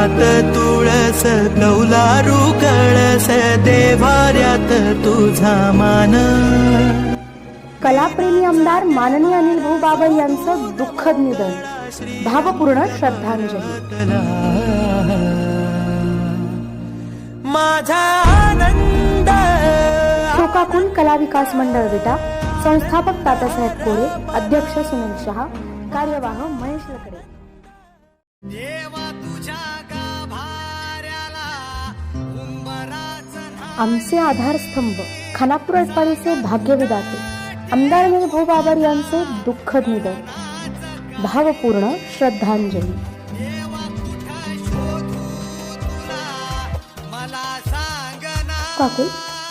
हातात तुळस कौलारू कळस देवाऱ्यात तुझा मान. कलाप्रेमी आमदार माननीय अनिल भाऊ बाबर यांचं दुःखद निधन. भावपूर्ण श्रद्धांजली. माझा आनंद. शोकाकुल कला विकास मंडळ विटा संस्थापक तात्यासाहेब कोरे अध्यक्ष सुनील शहा कार्यवाह महेश लकडे. देवा तुझ्या आमचे आधारस्तंभ. खानापूर अटपाडीचे भाग्यविदाते आमदार अनिल भाऊ बाबर यांचे दुःखद निधन. भावपूर्ण श्रद्धांजली. काकू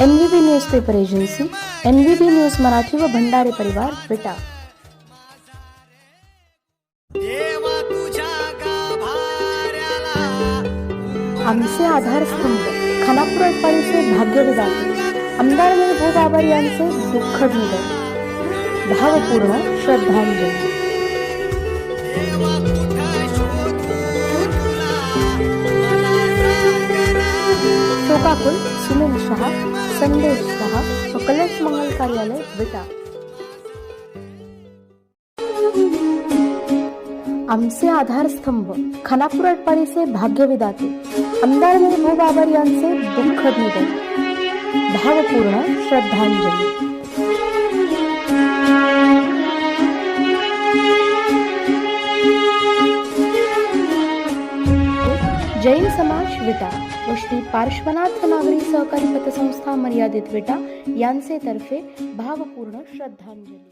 N V B news paper agency N V B news Marathi व भंडारे परिवार विटा आमचे आधारस्तंभ. खानापूर अटपाडीचे भाग्यविदाते आमदार भाऊ बाबर यांचे दुःखद निधन भावपूर्ण श्रद्धांजली. शोकाकुल सुनील शहा संदेश शहा कलश मंगल कार्यालय विटा. आमचे आधारस्तंभ खानापूर अटपाडीचे भाग्यविदाते आमदार भाऊ बाबर यांचे दुःखद निधन. भावपूर्ण श्रद्धांजली. जैन समाज विटा, व श्री पार्श्वनाथ नागरी सहकारी पतसंस्था मर्यादित विटा यांचे तर्फे भावपूर्ण श्रद्धांजली.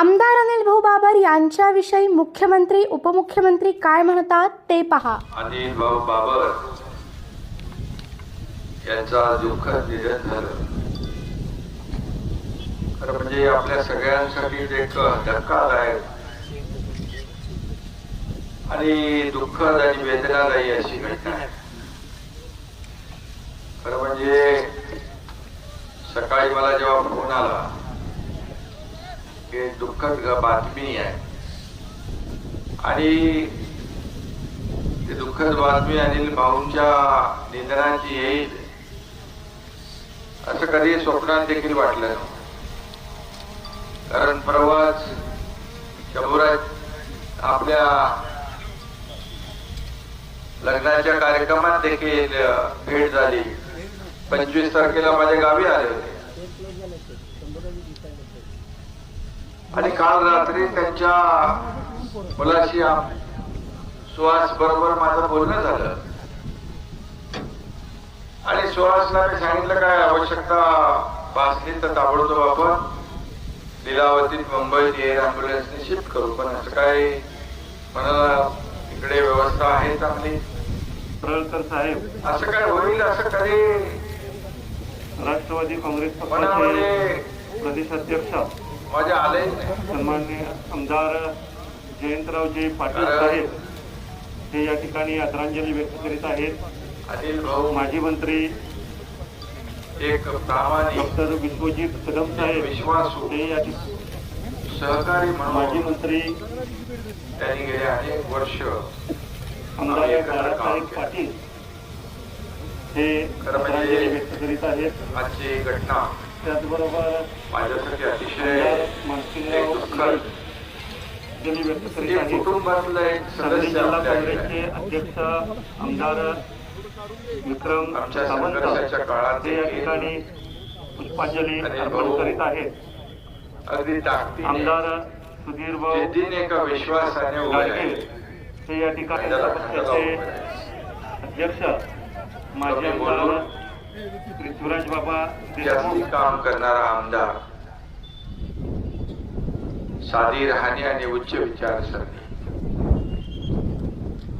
आमदार अनिल भाऊ बाबर यांच्याविषयी मुख्यमंत्री उपमुख्यमंत्री काय म्हणतात ते पहा. अनिल भाऊ बाबर यांचा दुःखद निधन झालं. खरं म्हणजे आपल्या सगळ्यांसाठी ते धक्कादायक आणि दुःखद आणि वेदनादायी अशी घटना आहे. खरं म्हणजे सकाळी मला जेव्हा फोन आला हे दुःखद बातमी आहे. आणि दुःखद बातमी अनिल भाऊंच्या निधनाची येईल असं कधी स्वप्नात देखील वाटलं कारण प्रवास शंभरात आपल्या लग्नाच्या कार्यक्रमात देखील भेट झाली. पंचवीस तारखेला माझ्या गावी आले होते. आणि काल रात्री त्यांच्या मुलाशी सुहास बरोबर माझं बोलणं झालं. आणि सुहासला मी सांगितलं काय आवश्यकता भासली तर ताबडतोब आपण लिलावतीत मुंबईत एअर अँब्युलन्सने शिफ्ट करू. पण असं काय म्हणाला इकडे व्यवस्था आहे चांगली. साहेब असं काय होईल असं कधी? राष्ट्रवादी काँग्रेस पक्षाचे प्रदेशाध्यक्ष माझ्या नाही सन्मान्य आमदार जयंतरावजी पाटील साहेब हे या ठिकाणी आदरांजली व्यक्त करीत आहेत. अनिल भाऊ माजी मंत्री एक डॉक्टर विश्वजित कदम साहेब विश्वासू हे या ठिकाणी सहकारी माजी मंत्री त्यांनी गेले अनेक वर्ष. आमदार बाळासाहेब पाटील हे खरं म्हणजे- आदरांजली व्यक्त करीत आहेत. आजची घटना त्याचबरोबर माझ्यासाठी अतिशय आदरांजली व्यक्त करीत आहेत कुटुंबातलं एक सांगली सदस्य जिल्हा आपल्या काँग्रेसचे अध्यक्ष आमदार विक्रम सावंत ते या ठिकाणी पुष्पांजली अर्पण करीत आहेत. अगदी आमदार सुधीर भाऊ एका विश्वासाने गाडगे हे या ठिकाणी अध्यक्ष कमी आमदार पृथ्वीराज बाबा जास्ती काम करणारा आमदार. साधी राहणी आणि उच्च विचारसरणी.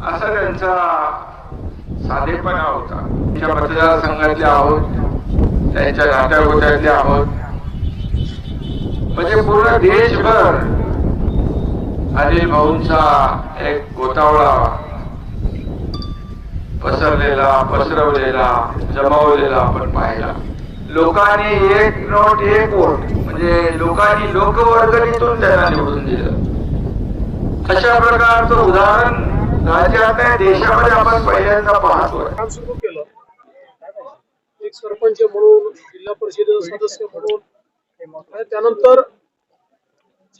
असा त्यांचा साधेपणा होता. त्यांच्या मतदारसंघातले आहोत त्यांच्या नात्यागोत्यातले आहोत. म्हणजे पूर्ण देशभर अनिल भाऊंचा एक गोतावळा पसरलेला पसरवलेला जमावलेला आपण पाहिला. लोकांनी एक नोट एक वोट म्हणजे लोकांनी लोकवर्गणीतून त्यांना निवडून दिलं. अशा प्रकारचं उदाहरण राज्यात देशामध्ये आपण पहिल्यांदा पाहतोय. सुरू केलं. एक सरपंच म्हणून जिल्हा परिषद सदस्य म्हणून त्यानंतर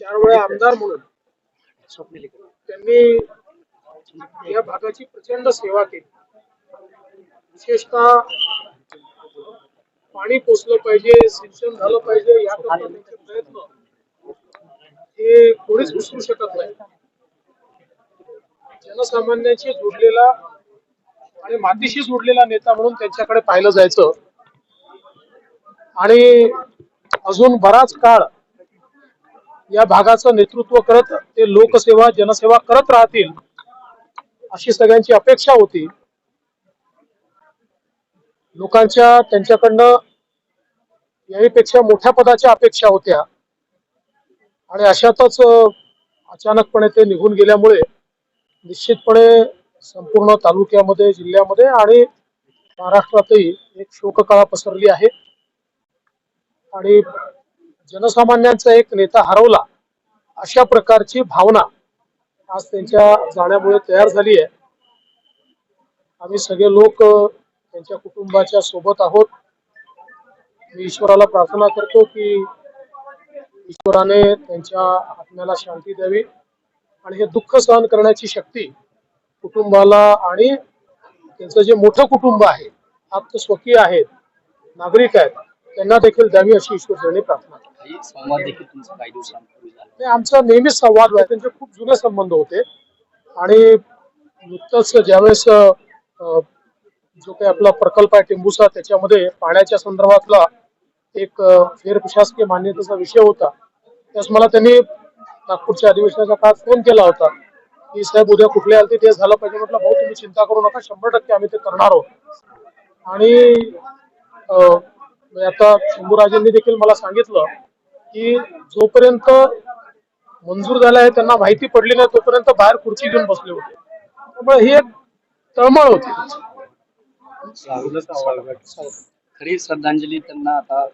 चार वेळा आमदार म्हणून त्यांनी या भागाची प्रचंड सेवा केली. विशेषतः पाणी पोचलं पाहिजे सिंचन झालं पाहिजे याकरता त्यांचे प्रयत्न हे कोणीच विसरू शकत नाही. जनसामान्यांशी जोडलेला आणि मातीशी जोडलेला नेता म्हणून त्यांच्याकडे पाहिलं जायचं. आणि अजून बराच काळ या भागाचं नेतृत्व करत ते लोकसेवा जनसेवा करत राहतील अशी सगळ्यांची अपेक्षा होती. लोकांच्या त्यांच्याकडनं याहीपेक्षा मोठ्या पदाच्या अपेक्षा होत्या. आणि अशातच अचानकपणे ते निघून गेल्यामुळे निश्चितपणे संपूर्ण तालुक्यामध्ये जिल्ह्यामध्ये आणि महाराष्ट्रातही एक शोककळा पसरली आहे. आणि जनसामान्यांचा एक नेता हरवला अशा प्रकारची भावना आज त्यांच्या जाण्यामुळे तयार झाली आहे. आम्ही सगळे लोक त्यांच्या कुटुंबाच्या सोबत आहोत. मी ईश्वराला प्रार्थना करतो की ईश्वराने त्यांच्या आत्म्याला शांती द्यावी आणि हे दुःख सहन करण्याची शक्ती कुटुंबाला आणि त्यांचं जे मोठं कुटुंब आहे आत्मस्वकीय आहेत नागरिक आहेत त्यांना देखील द्यावी अशी ईश्वरचरणी प्रार्थना आणि आमचा नेहमीच संवाद व्हायचा त्यांचे खूप जुने संबंध होते. आणि नुकतंच ज्यावेळेस जो काही आपला प्रकल्प आहे टेंबूचा त्याच्यामध्ये पाण्याच्या संदर्भातला एक फेरप्रशासकीय फेर प्रशासकीय मान्यतेचा विषय होता. त्यास मला त्यांनी नागपूरच्या अधिवेशनाच्या काळात फोन केला होता. की साहेब उद्या कुठले आलते ते झालं पाहिजे म्हटलं भाऊ तुम्ही चिंता करू नका शंभर टक्के आम्ही ते करणार आहोत. आणि आता शंभूराजेंनी देखील मला सांगितलं की जोपर्यंत मंजूर झालं आहे त्यांना माहिती पडली नाही तोपर्यंत बाहेर खुर्ची घेऊन बसले होते. त्यामुळे ही एक तळमळ होती. खरी श्रद्धांजली त्यांना आता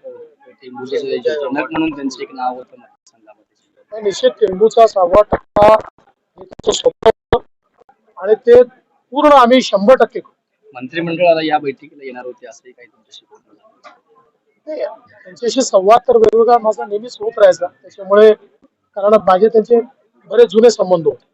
जे जनक म्हणून त्यांचं एक नाव होतं मतदारसंघामध्ये. निश्चित टेंबूचा सहावा स्वप्न होतं. आणि ते पूर्ण आम्ही शंभर टक्के. मंत्रिमंडळाला या बैठकीला येणार होते असंही काही तुमच्याशी त्यांच्याशी संवाद तर वेगवेगळा माझा नेहमीच होत राहायचा. त्याच्यामुळे कारण माझे त्यांचे बरेच जुने संबंध होते.